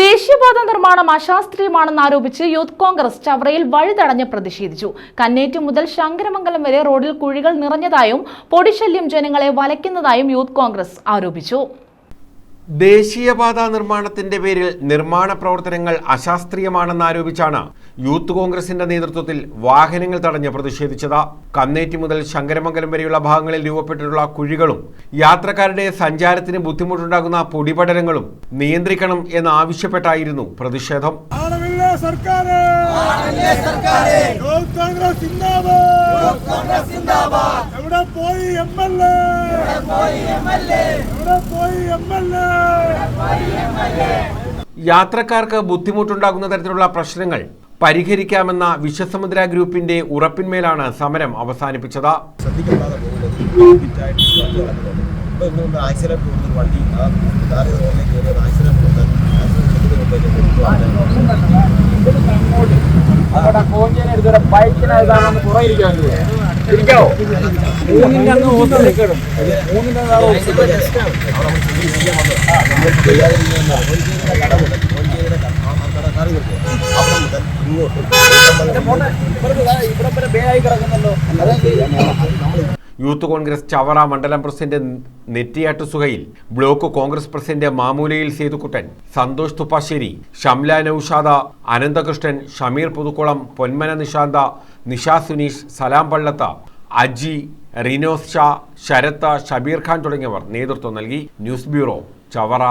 ദേശീയപാത നിർമ്മാണം അശാസ്ത്രീയമാണെന്ന് ആരോപിച്ച് യൂത്ത് കോൺഗ്രസ് ചവറയിൽ വഴിതടഞ്ഞ് പ്രതിഷേധിച്ചു. കന്നേറ്റ് മുതൽ ശങ്കരമംഗലം വരെ റോഡിൽ കുഴികൾ നിറഞ്ഞതായും പൊടിശല്യം ജനങ്ങളെ വലയ്ക്കുന്നതായും യൂത്ത് കോൺഗ്രസ് ആരോപിച്ചു. ദേശീയപാത നിർമ്മാണത്തിന്റെ പേരിൽ നിർമ്മാണ പ്രവർത്തനങ്ങൾ അശാസ്ത്രീയമാണെന്ന് ആരോപിച്ചാണ് യൂത്ത് കോൺഗ്രസിന്റെ നേതൃത്വത്തിൽ വാഹനങ്ങൾ തടഞ്ഞ് പ്രതിഷേധിച്ചത്. കന്നേറ്റി മുതൽ ശങ്കരമംഗലം വരെയുള്ള ഭാഗങ്ങളിൽ രൂപപ്പെട്ടിട്ടുള്ള കുഴികളും യാത്രക്കാരുടെ സഞ്ചാരത്തിന് ബുദ്ധിമുട്ടുണ്ടാകുന്ന പൊടിപടലങ്ങളും നിയന്ത്രിക്കണം എന്നാവശ്യപ്പെട്ടായിരുന്നു പ്രതിഷേധം. ആളമില്ല പോയി എം എൽ എ എവിടെ പോയി എം എൽ എ യാത്രക്കാർക്ക് ബുദ്ധിമുട്ടുണ്ടാകുന്ന തരത്തിലുള്ള പ്രശ്നങ്ങൾ പരിഹരിക്കാമെന്ന വിശ്വസമുദ്ര ഗ്രൂപ്പിന്റെ ഉറപ്പിന്മേലാണ് സമരം അവസാനിപ്പിച്ചത് ശ്രദ്ധിക്കാതെ പോകുന്നത് ഫിറ്റായിട്ട് വണ്ടി ഇരിക്കാവോ മൂന്നിന്റെ അങ്ങ് ഹോസ്പിറ്റലിൽ. നിൽക്കണം നാളെ ഹോസ്പിറ്റലിൽ ഇവിടെ വരെ ആയി കിടക്കുന്നല്ലോ യൂത്ത് കോൺഗ്രസ് ചവറ മണ്ഡലം president Nettiyattu Suhail block Congress president Mamoolayil Sethukuttan Santhosh Thuppassery Shamla Noushad Ananthakrishnan Shameer Puthukulam Ponmana Nishanth Nisha Suneesh Salam Pallath Aji Rinos Shah Sarath Shabeer Khan തുടങ്ങിയവർ നേതൃത്വം നൽകി. News bureau Chavara.